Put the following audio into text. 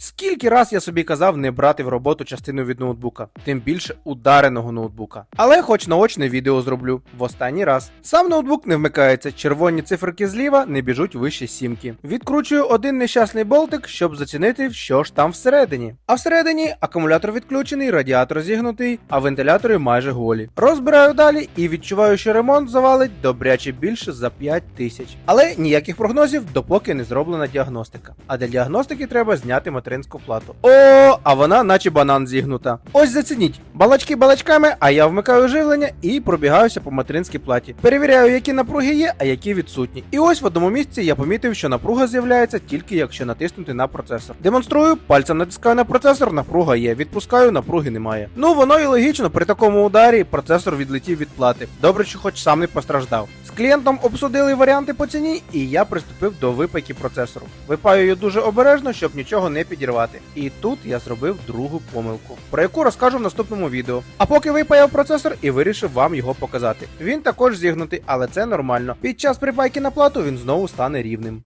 Скільки раз я собі казав не брати в роботу частину від ноутбука, тим більше удареного ноутбука. Але хоч наочне відео зроблю в останній раз. Сам ноутбук не вмикається, червоні циферки зліва не біжуть вище сімки. Відкручую один нещасний болтик, щоб зацінити, що ж там всередині. А всередині акумулятор відключений, радіатор зігнутий, а вентилятори майже голі. Розбираю далі і відчуваю, що ремонт завалить добряче більше за 5 тисяч. Але ніяких прогнозів, допоки не зроблена діагностика. А для діагностики треба зняти материнську плату. О, а вона наче банан зігнута. Ось зацініть. Балачки балачками, а я вмикаю живлення і пробігаюся по материнській платі. Перевіряю, які напруги є, а які відсутні. І ось в одному місці я помітив, що напруга з'являється тільки якщо натиснути на процесор. Демонструю, пальцем натискаю на процесор, напруга є. Відпускаю, напруги немає. Ну воно і логічно, при такому ударі процесор відлетів від плати. Добре, що хоч сам не постраждав. З клієнтом обсудили варіанти по ціні, і я приступив до випайки процесору. Випаюю дуже обережно, щоб нічого не підірвати. І тут я зробив другу помилку, про яку розкажу в наступному відео. А поки випаяв процесор і вирішив вам його показати. Він також зігнутий, але це нормально. Під час припайки на плату він знову стане рівним.